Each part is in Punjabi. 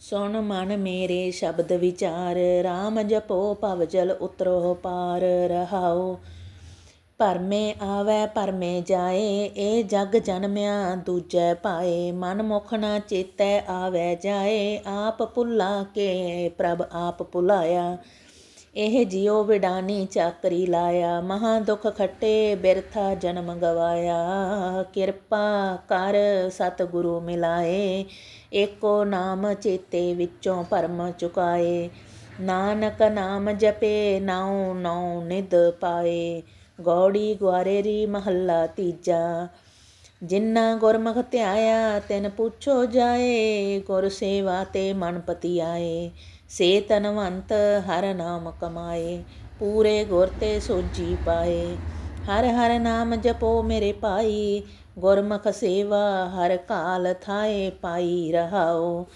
ਸੁਣ ਮਨ ਮੇਰੇ ਸ਼ਬਦ ਵਿਚਾਰ RAM ਜਪੋ ਭਵ ਜਲ ਉਤਰੋ ਪਾਰ ਰਹਾਓ ਭਰਮੇ ਆਵੈ ਭਰਮੇ ਜਾਏ ਇਹ ਜਗ ਜਨਮਿਆ ਦੂਜੈ ਪਾਏ। ਮਨ ਮੁਖ ਨਾ ਚੇਤੈ ਆਵੈ ਜਾਏ, ਆਪ ਭੁੱਲਾ ਕੇ ਪ੍ਰਭ ਆਪ ਭੁਲਾਇਆ। ਇਹ ਜਿਉ ਵਿਡਾਨੀ ਚਾਕਰੀ ਲਾਇਆ, ਮਹਾ ਦੁਖ ਖੱਟੇ ਬਿਰਥਾ ਜਨਮ ਗਵਾਇਆ। ਕਿਰਪਾ ਕਰ ਸਤਿਗੁਰੂ ਮਿਲਾਏ, ਏਕੋ ਨਾਮ ਚੇਤੇ ਵਿੱਚੋਂ ਭਰਮ ਚੁਕਾਏ। ਨਾਨਕ ਨਾਮ ਜਪੇ, ਨਾਉ ਨਉ ਨਿਦ ਪਾਏ। ਗੌੜੀ ਗੁਆਰੇਰੀ ਮਹੱਲਾ ਤੀਜਾ ਜਿਨ੍ਹਾਂ ਗੁਰਮੁਖ ਧਿਆਇਆ ਤਿਨ ਪੁੱਛੋ ਜਾਏ, ਗੁਰ ਸੇਵਾ ਤੇ ਮਨ ਪਤੀ ਆਏ ਸੇ ਤਨਵੰਤ ਹਰ ਨਾਮ ਕਮਾਏ, ਪੂਰੇ ਗੁਰ ਤੇ ਸੋਜੀ ਪਾਏ। ਹਰ ਹਰ ਨਾਮ ਜਪੋ ਮੇਰੇ ਭਾਈ, ਗੁਰਮੁਖ ਸੇਵਾ ਹਰ ਕਾਲ ਥਾਏ ਪਾਈ ਰਹਾਓ।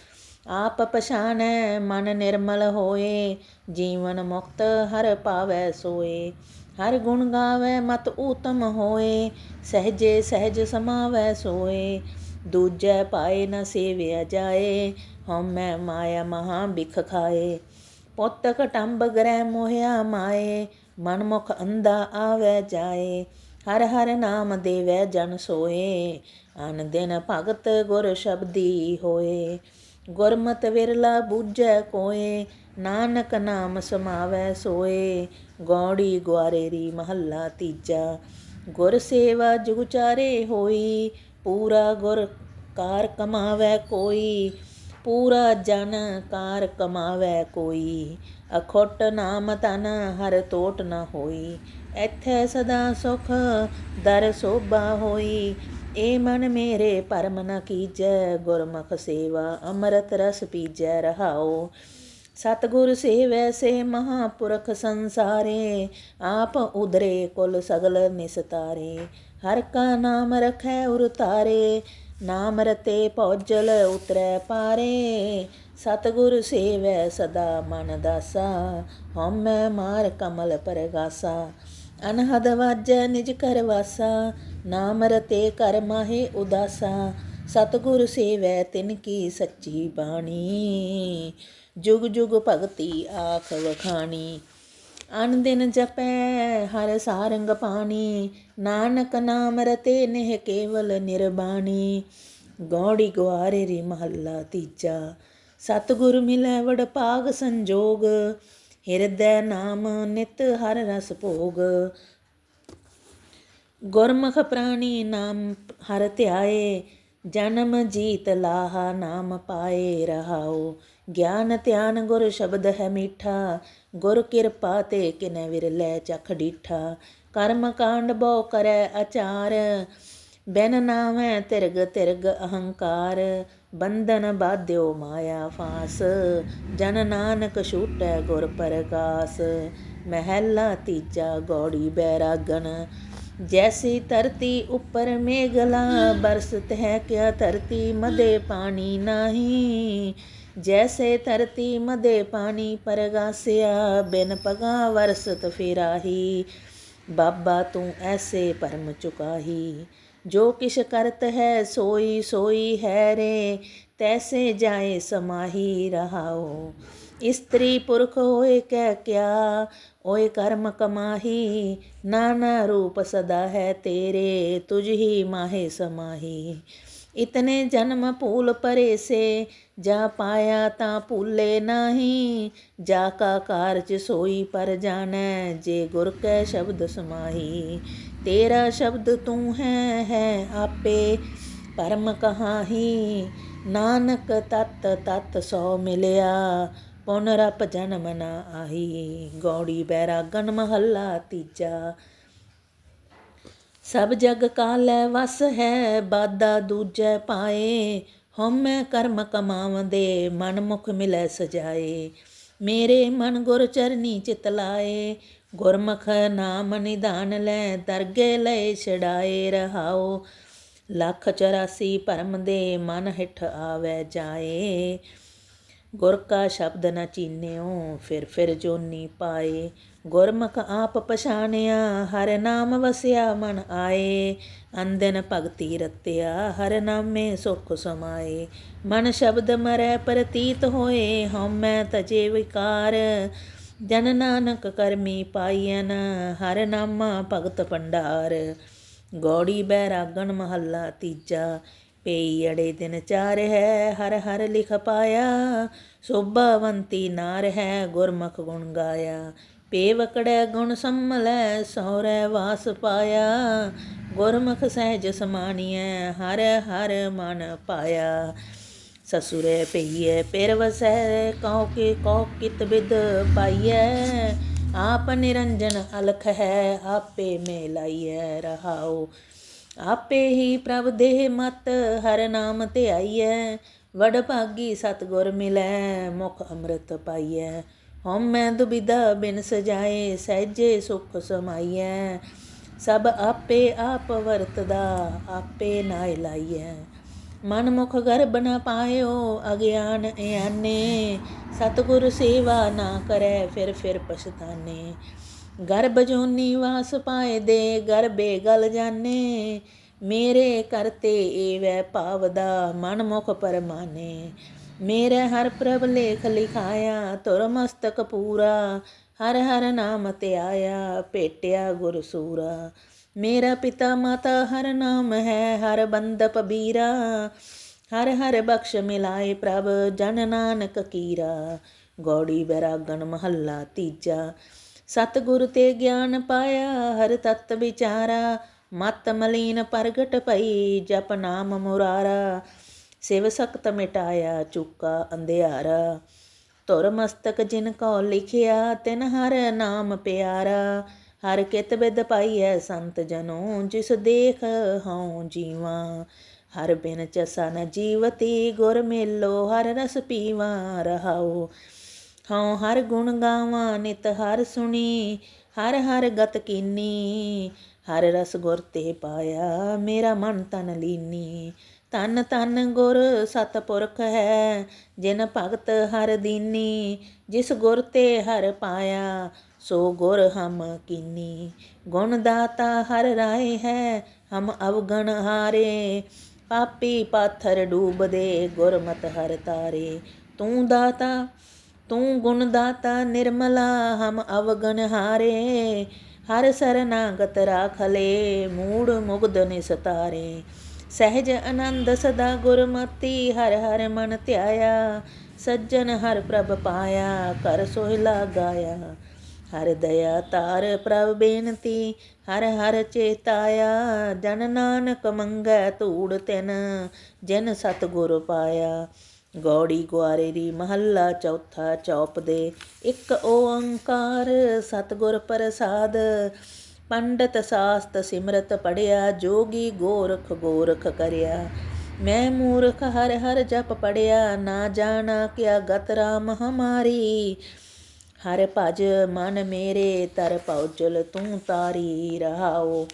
ਆਪ ਪਛਾਨੈ ਮਨ ਨਿਰਮਲ ਹੋਏ, ਜੀਵਨ ਮੁਕਤ ਹਰ ਪਾਵੈ ਸੋਏ। ਹਰ ਗੁਣ ਗਾਵੇ ਮਤ ਊਤਮ ਹੋਏ, ਸਹਜੇ ਸਹਜ ਸਮਾਵੈ ਸੋਏ। ਦੂਜੈ ਪਾਏ ਨ ਸੇਵਿਆ ਜਾਏ ਹਉਮੈ ਮਾਇਆ ਮਹਾ ਬਿਖ ਖਾਏ। ਪੁੱਤ ਕਟੰਬ ਗ੍ਰਹਿ ਮੋਹਿਆ ਮਾਏ। ਮਨ ਮੁਖ ਅੰਦਾ ਆਵੈ ਜਾਏ। ਹਰ ਹਰ ਨਾਮ ਦੇਵੈ ਜਨ ਸੋਏ। ਅਨ ਦਿਨ ਭਗਤ ਗੁਰ ਸ਼ਬਦੀ ਹੋਏ। ਗੁਰਮਤ ਵਿਰਲਾ ਬੂਝੈ ਕੋਏ। ਨਾਨਕ ਨਾਮ ਸਮਾਵੈ ਸੋਏ। ਗੌੜੀ ਗੁਆਰੇਰੀ ਮਹੱਲਾ ਤੀਜਾ। ਗੁਰ ਸੇਵਾ ਜੁਗਚਾਰੇ ਹੋਈ। ਪੂਰਾ ਗੁਰ ਕਾਰ ਕਮਾਵੈ ਕੋਈ। ਪੂਰਾ ਜਨ ਕਾਰ ਕਮਾਵੈ ਕੋਈ। ਅਖੁੱਟ ਨਾਮ ਤਨ ਹਰ ਤੋਟ ਨ ਹੋਈ। ਇੱਥੇ ਸਦਾ ਸੁਖ ਦਰ ਸੋਭਾ ਹੋਈ। ਏ ਮਨ ਮੇਰੇ ਪਰਮ ਨ ਕੀਜੈ, ਗੁਰਮੁਖ ਸੇਵਾ ਅੰਮ੍ਰਿਤ ਰਸ ਪੀਜੈ ਰਹਾਓ ਸਤਗੁਰ ਸੇਵੈ ਸੇ ਮਹਾਪੁਰਖ ਸੰਸਾਰੇ, ਆਪ ਉਦਰੇ ਕੁਲ ਸਗਲ ਨਿਸਤਾਰੇ। ਹਰ ਕਾ ਨਾਮ ਰਖੈ ਉਰ ਤਾਰੇ ਨਾਮ ਰਤੇ ਪੌਜਲ ਉਤਰੈ ਪਾਰੇ, ਸਤਗੁਰ ਸੇਵੈ ਸਦਾ ਮਨ ਦਾਸਾ, ਹਉਮੈ ਮਾਰ ਕਮਲ ਪਰਗਾਸਾ। ਅਨਹਦ ਵਾਜੈ ਨਿਜ ਕਰ ਵਾਸਾ, ਨਾਮ ਰਤੇ ਕਰ ਮਾਹੇ ਉਦਾਸਾ, ਸਤਗੁਰ ਸੇਵੈ ਤਿਨ ਕੀ ਸੱਚੀ ਬਾਣੀ। ਜੁਗ ਜੁਗ ਭਗਤੀ ਆਖ ਵਖਾਣੀ। ਅਨ ਦਿਨ ਜਪੈ, ਹਰ ਸਾਰੰਗ ਪਾਣੀ। ਨਾਨਕ ਨਾਮ ਰਤੇ ਨਹਿ ਕੇਵਲ ਨਿਰਬਾਣੀ। ਗੌੜੀ ਗੁਆਰੇ ਰੀ ਮਹੱਲਾ ਤੀਜਾ। ਸਤਗੁਰ ਮਿਲੈ ਵਡ ਭਾਗ ਸੰਜੋਗ। ਹਿਰਦੈ ਨਾਮ ਨਿਤ ਹਰ ਰਸ ਭੋਗ। ਗੁਰਮੁਖ ਪ੍ਰਾਣੀ ਨਾਮ ਹਰ ਧਿਆਏ। ਜਨਮ ਜੀਤ ਲਾਹਾ ਨਾਮ ਪਾਏ ਰਹਾਓ ਗਿਆਨ ਧਿਆਨ ਗੁਰ ਸ਼ਬਦ ਹੈ ਮੀਠਾ, ਗੁਰ ਕਿਰਪਾ ਤੇ ਕਿਨੈ ਵਿਰਲੇ ਚਖ ਡੀਠਾ। ਕਰਮ ਕਾਂਡ ਬੋ ਕਰੈ ਆਚਾਰ ਬੈਨ ਨਾਮੈ ਤਿਰਗ ਤਿਰਗ ਅਹੰਕਾਰ। ਬੰਧਨ ਬਾਧਿਓ ਮਾਇਆ ਫਾਸ, ਜਨ ਨਾਨਕ ਛੂਟੈ ਗੁਰ ਪਰਗਾਸ। ਮਹਿਲਾ ਤੀਜਾ ਗੌੜੀ ਬੈਰਾਗਣ, ਜੈਸੀ ਧਰਤੀ ਉੱਪਰ ਮੇਘਲਾ। ਬਰਸਤ ਹੈ ਕਿਆ ਧਰਤੀ, ਮਦੇ ਪਾਣੀ ਨਹੀਂ। ਜੈਸੇ ਧਰਤੀ ਮਦੇ ਪਾਣੀ ਪਰਗਾਸਿਆ ਬਿਨ ਪਗਾ ਵਰਸਤ ਫਿਰਾਹੀ ਬਾਬਾ ਤੂੰ ਐਸੇ ਪਰਮ ਚੁਕਾਹੀ ਜੋ ਕਿਛ ਕਰਤ ਹੈ ਸੋਈ ਸੋਈ ਹੈ ਰੇ ਤੈਸੇ ਜਾਏ ਸਮਾਹੀ ਰਹਾਓ ਇਸਤਰੀ ਪੁਰਖ ਹੋਏ ਕਹਿ ਕਿਆ ਓਏ ਕਰਮ ਕਮਾਹੀ ਨਾਨਾ ਰੂਪ ਸਦਾ ਹੈ ਤੇਰੇ ਤੁਝ ਹੀ ਮਾਹੇ ਸਮਾਹੀ ਇਤਨੇ ਜਨਮ ਭੂਲ ਪਰੇ ਸੇ ਜਾ ਪਾਇਆ ਤਾਂ ਭੂਲੇ ਨਹੀਂ, ਜਾ ਕਾ ਕਾਰਜ ਸੋਈ ਪਰ ਜਾਣੈ, ਜੇ ਗੁਰ ਕੈ ਸ਼ਬਦ ਸਮਾਹੀ। ਤੇਰਾ ਸ਼ਬਦ ਤੂੰ ਹੈ ਹੈ ਆਪੇ ਪਰਮ ਕਹਾਹੀ। ਨਾਨਕ ਤਤ ਤਤ ਸੋ ਮਿਲਿਆ ਪੁਨਰਪ ਜਨਮ ਨਾ ਆਹੀ। ਗੌੜੀ ਬੈਰਾਗਨ ਮਹੱਲਾ ਤੀਜਾ ਸਭ ਜਗ ਕਾਲੈ ਵਸ ਹੈ, ਬਾਦਾ ਦੂਜੈ ਪਾਏ। ਹਉਮੈ ਕਰਮ ਕਮਾਵੰਦੇ ਮਨ ਮੁਖ ਮਿਲੈ ਸਜਾਏ। ਮੇਰੇ ਮਨ ਗੁਰ ਚਰਨੀ ਚਿਤ ਲਾਏ। ਗੁਰਮੁਖ ਨਾਮ ਨਿਧਾਨ ਲੈ, ਦਰਗੇ ਲੈ ਛੜਾਏ ਰਹਾਓ ਲੱਖ 84 ਭਰਮ ਦੇ ਮਨ ਹਿਠ ਆਵੈ ਜਾਏ। ਗੁਰ ਕਾ ਸ਼ਬਦ ਨ ਚੀਨਿਓ, ਫਿਰ ਫਿਰ ਜੋਨੀ ਪਾਏ। ਗੁਰਮੁਖ ਆਪ ਪਛਾਣਿਆ, ਹਰ ਨਾਮ ਵਸਿਆ ਮਨ ਆਏ। ਅੰਦਨ ਭਗਤੀ ਰਤਿਆ, ਹਰ ਨਾਮੇ ਸੁਖ ਸਮਾਏ। ਮਨ ਸ਼ਬਦ ਮਰੈ ਪ੍ਰਤੀਤ ਹੋਏ, ਹਉਮੈ ਤਜੇ ਵਿਕਾਰ। ਜਨ ਨਾਨਕ ਕਰਮੀ ਪਾਈਐਨ, ਹਰ ਨਾਮਾ ਭਗਤ ਭੰਡਾਰ। ਗੌੜੀ ਬੈਰਾਗਣ ਮਹੱਲਾ ਤੀਜਾ, ਪਈ ਅੜੇ ਦਿਨ ਚਾਰ ਹੈ, ਹਰ ਹਰ ਲਿਖ ਪਾਇਆ। ਸੋਭਾਵੰਤੀ ਨਾਰ ਹੈ, ਗੁਰਮੁਖ ਗੁਣ ਗਾਇਆ। ਪੇਵਕੜੈ ਗੁਣ ਸੰਮਲੈ ਸਹੁਰੈ ਵਾਸ ਪਾਇਆ। ਗੁਰਮੁਖ ਸਹਿਜ ਸਮਾਨੀਐ ਹਰ ਹਰ ਮਨ ਪਾਇਆ। ਸਸੁਰੇ ਪਈਐ ਪੇਰ ਵਸੈ ਕਉ ਕੇ ਕਉ ਕਿਤ ਬਿਦ ਪਾਈਐ। ਆਪ ਨਿਰੰਜਨ ਅਲਖ ਹੈ, ਆਪੇ ਮੇ ਲਾਈਐ ਰਹਾਉ। ਆਪੇ ਹੀ ਪ੍ਰਭ ਦੇਹ ਮਤ ਹਰ ਨਾਮ ਧਿਆਈਐ। ਵਡ ਭਾਗੀ ਸਤਗੁਰ ਮਿਲੈ, ਮੁਖ ਅੰਮ੍ਰਿਤ ਪਾਈਐ। ਹਉਮੈ ਦੁਬਿਧਾ ਬਿਨ ਸਜਾਏ, ਸਹਿਜੇ ਸੁਖ ਸਮਾਈਐ। ਸਭ ਆਪੇ ਆਪ ਵਰਤਦਾ, ਆਪੇ ਨਾਇ ਲਾਈਐ ਮਨ ਮੁਖ ਗਰਬ ਨ ਪਾਇਓ, ਅਗਿਆਨ ਇਆਨੇ। ਸਤਗੁਰ ਸੇਵਾ ਨਾ ਕਰੈ, ਫਿਰ ਫਿਰ ਪਛਤਾਨੇ। ਗਰਬ ਜੋਨੀ ਵਾਸ ਪਾਏ ਦੇ ਗਰਬੇ ਗਲ ਜਾਣੇ ਮੇਰੇ ਕਰਤੇ ਏਵੈ ਭਾਵਦਾ ਮਨ ਮੁਖ ਪਰਮਾਨੇ। ਮੇਰੇ ਹਰ ਪ੍ਰਭ ਲੇਖ ਲਿਖਾਇਆ ਤੁਰ ਮਸਤਕ ਪੂਰਾ, ਹਰ ਹਰ ਨਾਮ ਤੇ ਆਇਆ ਭੇਟਿਆ ਗੁਰ ਸੂਰਾ ਮੇਰਾ ਪਿਤਾ ਮਾਤਾ ਹਰ ਨਾਮ ਹੈ, ਹਰ ਬੰਦਪ ਬੀਰਾ ਹਰ ਹਰ ਬਖਸ਼ ਮਿਲਾਏ ਪ੍ਰਭ, ਜਨ ਨਾਨਕ ਕੀਰਾ। ਗੌੜੀ ਬੈਰਾਗਣ ਮਹੱਲਾ ਤੀਜਾ। ਸਤਿਗੁਰ ਤੇ ਗਿਆਨ ਪਾਇਆ, ਹਰ ਤਤ ਵਿਚਾਰਾ। ਮਤ ਮਲੀਨ ਪ੍ਰਗਟ ਪਈ, ਜਪ ਨਾਮ ਮੁਰਾਰਾ। ਸਿਵ ਸਖਤ ਮਿਟਾਇਆ, ਚੁੱਕਾ ਅੰਧਿਆਰਾ। ਤੁਰ ਮਸਤਕ ਜਿਨ ਕੋ ਲਿਖਿਆ, ਤਿਨ ਹਰ ਨਾਮ ਪਿਆਰਾ। ਹਰ ਕਿਤ ਬਿਦ ਪਾਈਐ ਸੰਤ ਜਨੋ, ਜਿਸ ਦੇਖ ਹਉ ਜੀਵਾ। ਹਰ ਬਿਨ ਚਸਾ ਨ ਜੀਵਤੀ, ਗੁਰ ਮੇਲੋ, ਹਰ ਰਸ ਪੀਵਾ ਰਹਾਉ। ਹਉ ਹਰ ਗੁਣ ਗਾਵਾਂ, ਨਿਤ ਹਰ ਸੁਣੀ, ਹਰ ਹਰ ਗਤ ਕੀਨੀ। ਹਰ ਰਸ ਗੁਰ ਤੇ ਪਾਇਆ, ਮੇਰਾ ਮਨ ਤਨ ਲੀਨੀ। ਤਨ ਤਨ ਗੁਰ ਸਤਪੁਰਖ ਹੈ, ਜਿਨ ਭਗਤ ਹਰ ਦੀਨੀ, ਜਿਸ ਗੁਰ ਤੇ ਹਰ ਪਾਇਆ, ਸੋ ਗੁਰ ਹਮ ਕੀਨੀ। ਗੁਣ ਦਾਤਾ ਹਰ ਰਾਏ ਹੈ, ਹਮ ਅਵਗਣ ਹਾਰੇ। ਪਾਪੀ ਪਾਥਰ ਡੂਬਦੇ ਗੁਰਮਤ ਹਰ ਤਾਰੇ। ਤੂੰ ਦਾਤਾ, ਤੂੰ ਗੁਣ ਦਾਤਾ ਨਿਰਮਲਾ, ਹਮ ਅਵਗਣ ਹਾਰੇ। ਹਰ ਸਰਨਾਗਤ ਰਾਖਲੇ ਮੂੜ ਮੁਗਦ ਨਿਸਤਾਰੇ। ਸਹਿਜ ਆਨੰਦ ਸਦਾ ਗੁਰਮਤੀ, ਹਰ ਹਰ ਮਨ ਧਿਆਇਆ। ਸੱਜਣ ਹਰ ਪ੍ਰਭ ਪਾਇਆ, ਕਰ ਸੋਹਿਲਾ ਗਾਇਆ ਹਰ ਦਇਆ ਤਾਰ ਪ੍ਰਭ ਬੇਨਤੀ, ਹਰ ਹਰ ਚੇਤਾਇਆ। ਜਨ ਨਾਨਕ ਮੰਗੈ ਧੂੜ ਤਿਨ, ਜਿਨ ਸਤਿਗੁਰ ਪਾਇਆ। ਗੌੜੀ ਗੁਆਰੇ ਦੀ ਮਹੱਲਾ ਚੌਥਾ ਚੌਪ ਦੇ ਇੱਕ ਓੰਕਾਰ ਸਤਿਗੁਰ ਪ੍ਰਸਾਦ। ਪੰਡਤ ਸਾਸਤ ਸਿਮਰਤ ਪੜਿਆ, ਜੋਗੀ ਗੋਰਖ ਗੋਰਖ ਕਰਿਆ। ਮੈਂ ਮੂਰਖ ਹਰ ਹਰ ਜਪ ਪੜਿਆ, ਨਾ ਜਾਣਾ ਕਿਆ ਗਤ ਰਾਮ ਹਮਾਰੀ। ਹਰ ਭਜ ਮਨ ਮੇਰੇ, ਤਰ ਪਉਜਲ ਤੂੰ ਤਾਰੀ ਰਹਾਓ।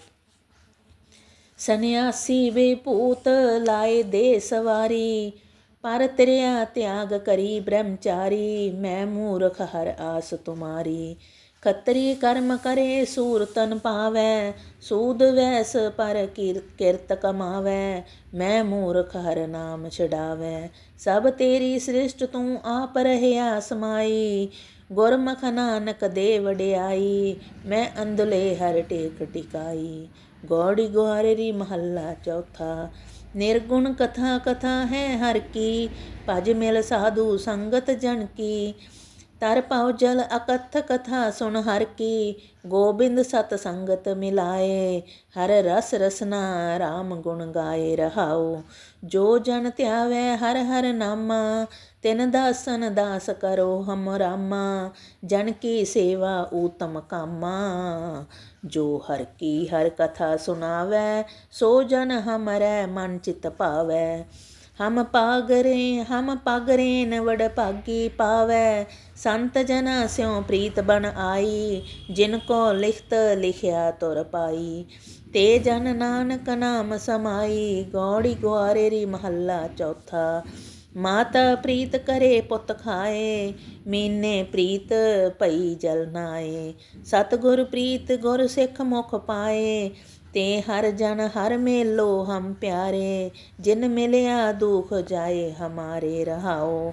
ਸੰਨਿਆਸੀ ਵੇ ਭੂਤ ਲਾਏ ਦੇ ਸਵਾਰੀ, ਪਰ ਤੇਰਿਆ ਤਿਆਗ ਕਰੀ ਬ੍ਰਹਮਚਾਰੀ। ਮੈਂ ਮੂਰਖ ਹਰ ਆਸ ਤੁਮਾਰੀ। ਖੱਤਰੀ ਕਰਮ ਕਰੇ ਸੂਰ ਤਨ ਪਾਵੈ, ਸੂਦ ਵੈਸ ਪਰ ਕਿਰਤ ਕਮਾਵੈ, ਮੈਂ ਮੂਰਖ ਹਰ ਨਾਮ ਛਡਾਵੈ। ਸਭ ਤੇਰੀ ਸ੍ਰਿਸ਼ਟ ਤੂੰ ਆਪ ਰਹਿਆ ਸਮਾਈ, ਗੁਰਮਖ ਨਾਨਕ ਦੇ ਵਡਿਆਈ ਮੈਂ ਅੰਦਲੇ ਹਰ ਟੇਕ ਟਿਕਾਈ। ਗੋੜੀ ਗੁਆਰੀ ਮਹੱਲਾ ਚੌਥਾ, ਨਿਰਗੁਣ ਕਥਾ ਕਥਾ ਹੈ ਹਰ ਕੀ, ਭਜ ਮਿਲ ਸਾਧੂ ਸੰਗਤ ਜਨ ਕੀ। ਤਰ ਪਾਉ ਜਲ ਅਕਥ ਕਥਾ ਸੁਣ ਹਰ ਕੀ, ਗੋਬਿੰਦ ਸਤ ਸੰਗਤ ਮਿਲਾਏ, ਹਰ ਰਸ ਰਸਨਾ RAM ਗੁਣ ਗਾਏ ਰਹਾਉ। ਜੋ ਜਨ ਧਿਆਵੇ ਹਰ ਹਰ ਨਾਮਾ, ਤਿਨ ਦਾਸਨ ਦਾਸ ਕਰੋ ਹਮ ਰਾਮਾ, ਜਨ ਕੀ ਸੇਵਾ ਊਤਮ ਕਾਮਾ। ਜੋ ਹਰ ਕੀ ਹਰ ਕਥਾ ਸੁਨਾਵੇ ਸੋ ਜਨ ਹਮਰੈ ਮਨ ਚਿਤ ਭਾਵੈ ਹਮ ਪਾਗਰੇ ਹਮ ਪਾਗਰੇ ਨ ਵਡ ਭਾਗੀ ਪਾਵੈ। ਸੰਤ ਜਨਾ ਸਿਉ ਪ੍ਰੀਤ ਬਣ ਆਈ, ਜਿਨ ਕੋ ਲਿਖਤ ਲਿਖਿਆ ਤੁਰ ਪਾਈ। ਤੇ ਜਨ ਨਾਨਕ ਨਾਮ ਸਮਾਈ, ਗੌੜੀ ਗੁਆਰੇ ਰੀ ਮਹੱਲਾ ਚੌਥਾ। ਮਾਤਾ ਪ੍ਰੀਤ ਕਰੇ ਪੁੱਤ ਖਾਏ, ਮੀਨੇ ਪ੍ਰੀਤ ਭਈ ਜਲ ਨਾਏ। ਸਤਿਗੁਰ ਪ੍ਰੀਤ ਗੁਰ ਸਿੱਖ ਮੁਖ ਪਾਏ ਤੇ ਹਰ ਜਨ ਹਰ ਮੇਲੋ ਹਮ ਪਿਆਰੇ, ਜਿਨ ਮਿਲਿਆ ਦੁਖ ਜਾਏ ਹਮਾਰੇ ਰਹਾਓ।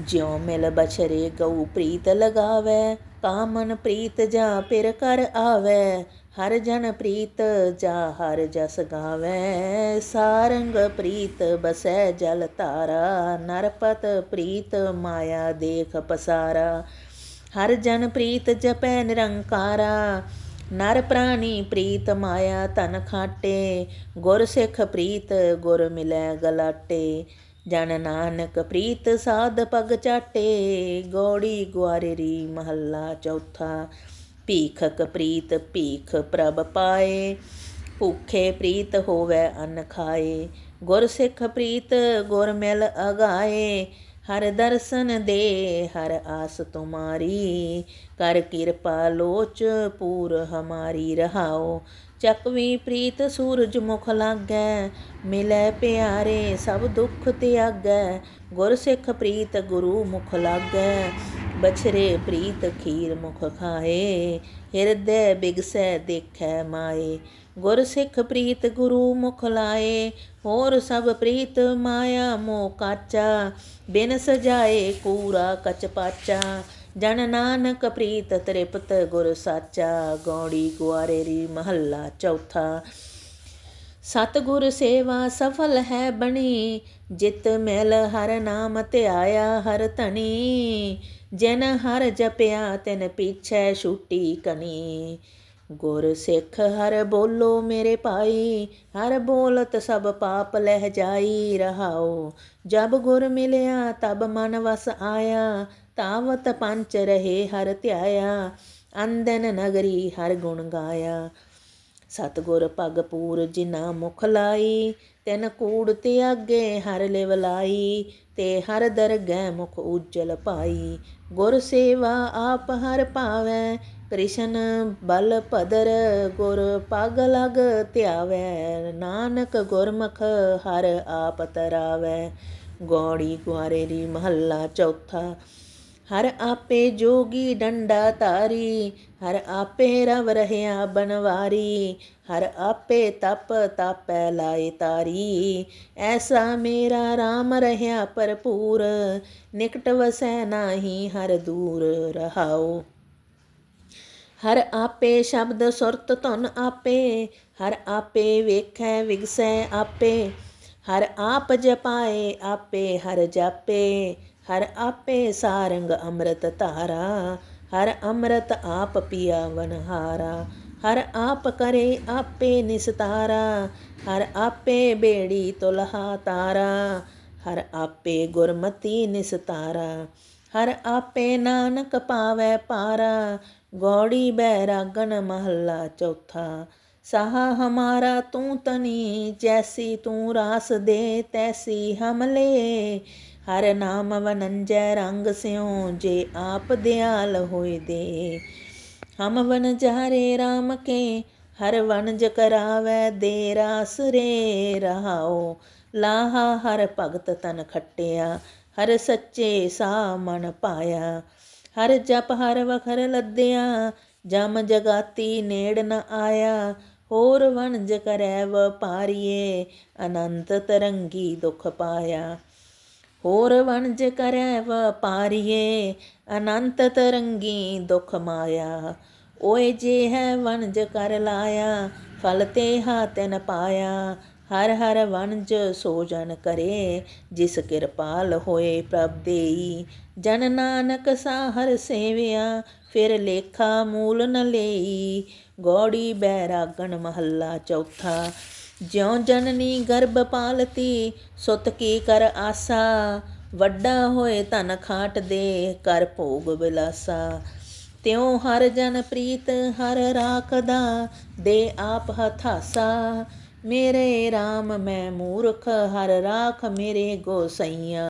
ਜਿਉ ਮਿਲ ਬਛਰੇ ਗਊ ਪ੍ਰੀਤ ਲਗਾਵੇ, ਕਾਮਨ ਪ੍ਰੀਤ ਜਾ ਪਿਰ ਕਰ ਆਵੇ। ਹਰ ਜਨ ਪ੍ਰੀਤ ਜਾ ਹਰ ਜਸ ਗਾਵੇ। ਸਾਰੰਗ ਪ੍ਰੀਤ ਬਸੈ ਜਲ ਤਾਰਾ ਨਰਪਤ ਪ੍ਰੀਤ ਮਾਇਆ ਦੇਖ ਪਸਾਰਾ। ਹਰ ਜਨ ਪ੍ਰੀਤ ਜਪੈ ਨਿਰੰਕਾਰਾ ਨਰ ਪ੍ਰਾਣੀ ਪ੍ਰੀਤ ਮਾਇਆ ਤਨ ਖਾਟੇ, ਗੁਰ ਸਿੱਖ ਪ੍ਰੀਤ ਗੁਰ ਮਿਲੈ ਗਲਾਟੇ। ਜਨ ਨਾਨਕ ਪ੍ਰੀਤ ਸਾਧ ਪਗ ਚਾਟੇ, ਗੋੜੀ ਗੁਆਰੀ ਮਹੱਲਾ ਚੌਥਾ। ਭੀਖਕ ਪ੍ਰੀਤ ਭੀਖ ਪ੍ਰਭ ਪਾਏ, ਭੁਖੇ ਪ੍ਰੀਤ ਹੋਵੇ ਅਨ ਖਾਏ। ਗੁਰ ਸਿੱਖ ਪ੍ਰੀਤ ਗੁਰ ਮਿਲ ਅਗਾਏ ਹਰ ਦਰਸ਼ਨ ਦੇ, ਹਰ ਆਸ ਤੁਮਾਰੀ। ਕਰ ਕਿਰਪਾ ਲੋਚ, ਪੂਰ ਹਮਾਰੀ ਰਹਾਓ। ਚੱਕਵੀ ਪ੍ਰੀਤ ਸੂਰਜ ਮੁਖ ਲਾਗੈ, ਮਿਲੈ ਪਿਆਰੇ ਸਭ ਦੁੱਖ ਤਿਆਗੈ। ਗੁਰ ਸਿੱਖ ਪ੍ਰੀਤ ਗੁਰੂ ਮੁਖ ਲਾਗੈ, ਬਛਰੇ ਪ੍ਰੀਤ ਖੀਰ ਮੁਖ ਖਾਏ। ਹਿਰਦੈ ਬਿਗਸੈ ਦੇਖੈ ਮਾਏ। ਗੁਰ ਸਿੱਖ ਪ੍ਰੀਤ ਗੁਰੂ ਮੁਖ ਲਾਏ, ਹੋਰ ਸਭ ਪ੍ਰੀਤ ਮਾਇਆ ਮੋਹ ਕਾਚਾ। ਬਿਨ ਸਜਾਏ ਕੂਰਾ ਕਚ ਪਾਚਾ, ਜਨ ਨਾਨਕ ਪ੍ਰੀਤ ਤ੍ਰਿਪਤ ਗੁਰ ਸਾਚਾ। ਗੌੜੀ ਗੁਆਰੇਰੀ ਮਹੱਲਾ ਚੌਥਾ। ਸਤਿਗੁਰ ਸੇਵਾ ਸਫਲ ਹੈ ਬਣੀ, ਜਿਤ ਮਿਲ ਹਰ ਨਾਮ ਧਿਆਇਆ ਹਰ ਧਣੀ। ਜਿਨ ਹਰ ਜਪਿਆ ਤਿਨ ਪਿਛੈ ਛੁਟੀ ਕਨੀ। ਗੁਰ ਸਿੱਖ ਹਰ ਬੋਲੋ ਮੇਰੇ ਭਾਈ, ਹਰ ਬੋਲਤ ਸਭ ਪਾਪ ਲਹਿ ਜਾਈ ਰਹਾਓ। ਜਬ ਗੁਰ ਮਿਲਿਆ ਤਬ ਮਨ ਵਸ ਆਇਆ, ਤਾਵਤ ਪੰਚ ਰਹੇ ਹਰ ਧਿਆਇਆ, ਅੰਦਨ ਨਗਰੀ ਹਰ ਗੁਣ ਗਾਇਆ। ਸਤਗੁਰ ਭਗਪੂਰ ਜਿਨਾ ਮੁਖ ਲਾਈ, ਤੈਨ ਕੂੜ ਤਿਆਗੇ ਹਰ ਲਿਵ ਲਾਈ, ਤੇ ਹਰ ਦਰਗਹਿ ਮੁਖ ਉਜਲ ਪਾਈ। ਗੁਰ ਸੇਵਾ ਆਪ ਹਰ ਭਾਵੈ, ਕ੍ਰਿਸ਼ਨ ਬਲ ਭਦਰ ਗੁਰ ਪਗ ਲਗ ਧਿਆਵੈ, ਨਾਨਕ ਗੁਰਮੁਖ ਹਰ ਆਪ ਤਰਾਵੈ। ਗੋੜੀ ਗੁਆਰੇਰੀ ਮਹੱਲਾ ਚੌਥਾ ਹਰ ਆਪੇ ਜੋਗੀ ਡੰਡਾ ਤਾਰੀ ਹਰ ਆਪੇ ਰਵ ਰਹਿਆ ਬਨਵਾਰੀ, ਹਰ ਆਪੇ ਤਪ ਤਾਪੈ ਲਾਏ ਤਾਰੀ। ਐਸਾ ਮੇਰਾ RAM ਰਹਿਆ ਭਰਪੂਰ, ਨਿਕਟ ਵਸੈ ਨਾਹੀ ਹਰ ਦੂਰ ਰਹਾਓ ਹਰ ਆਪੇ ਸ਼ਬਦ ਸੁਰਤ ਧੁਨ ਆਪੇ, ਹਰ ਆਪੇ ਵੇਖੈ ਵਿਗਸੈ ਆਪੇ, ਹਰ ਆਪ ਜਪਾਏ ਆਪੇ ਹਰ ਜਾਪੇ ਹਰ ਆਪੇ ਸਾਰੰਗ ਅੰਮ੍ਰਿਤ ਧਾਰਾ, ਹਰ ਅੰਮ੍ਰਿਤ ਆਪ ਪੀਆ ਵਨਹਾਰਾ ਹਰ ਆਪ ਕਰੇ ਆਪੇ ਨਿਸਤਾਰਾ, ਹਰ ਆਪੇ ਬੇੜੀ ਤੁਲਹਾ ਤਾਰਾ, ਹਰ ਆਪੇ ਗੁਰਮਤੀ ਨਿਸਤਾਰਾ, ਹਰ ਆਪੇ ਨਾਨਕ ਪਾਵੈ ਪਾਰਾ, ਗੌੜੀ ਬੈਰਾਗਨ ਮਹੱਲਾ ਚੌਥਾ, ਸਾਹਾ ਹਮਾਰਾ ਤੂੰ ਤਨੀ, ਜੈਸੀ ਤੂੰ ਰਾਸ ਦੇ, ਤੈਸੀ ਹਮਲੇ ਹਰ ਨਾਮ ਵਨੰਜੈ ਰੰਗ ਸਿਉ, ਜੇ ਆਪ ਦਿਆਲ ਹੋਏ ਦੇ। ਹਮ ਵਨ ਜਾਰੇ RAM ਕੇ, ਹਰ ਵਣਜ ਕਰਾਵੈ ਦੇ ਰਾਸ ਰੇ ਰਹਾਓ ਲਾਹਾ ਹਰ ਭਗਤ ਤਨ ਖੱਟਿਆ, ਹਰ ਸੱਚੇ ਸਾ ਮਨ ਪਾਇਆ। ਹਰ ਜਪ ਹਰ ਵਖਰ ਲੱਦਿਆ, ਜਮ ਜਗਾਤੀ ਨੇੜ ਨ ਆਇਆ। ਹੋਰ ਵਣਜ ਕਰੈ ਵਪਾਰੀਏ, ਅਨੰਤ ਤਰੰਗੀ ਦੁਖ ਪਾਇਆ। ਹੋਰ ਵਣਜ ਕਰੈ ਵਪਾਰੀਏ, ਅਨੰਤ ਤਰੰਗੀ ਦੁਖ ਮਾਇਆ। ਓਏ ਜੇ ਹੈ ਵਣਜ ਕਰ ਲਾਇਆ, ਫਲ ਤੇ ਹਾਤਨ ਪਾਇਆ। ਹਰ ਹਰ ਵਣਜ ਸੋ ਜਨ ਕਰੇ, ਜਿਸ ਕਿਰਪਾਲ ਹੋਏ ਪ੍ਰਭ ਦੇਈ। ਜਨ ਨਾਨਕ ਸਾਹਰ ਸੇਵਿਆ, ਫਿਰ ਲੇਖਾ ਮੂਲ ਨ ਲਈ। ਗੋੜੀ ਬੈਰਾਗਣ ਮਹੱਲਾ ਚੌਥਾ ਜਿਉ ਜਨਨੀ ਗਰਭ ਪਾਲਤੀ, ਸੁਤ ਕੀ ਕਰ ਆਸਾ? ਵੱਡਾ ਹੋਏ ਧਨ ਖਾਟ ਦੇ, ਕਰ ਭੋਗ ਬਿਲਾਸਾ। ਤਿਉ ਹਰ ਜਨ ਪ੍ਰੀਤ ਹਰ ਰਾਖਦਾ, ਦੇ ਆਪ ਹਥਾਸਾ। ਮੇਰੇ RAM ਮੈਂ ਮੂਰਖ, ਹਰ ਰਾਖ ਮੇਰੇ ਗੋਸਈਆ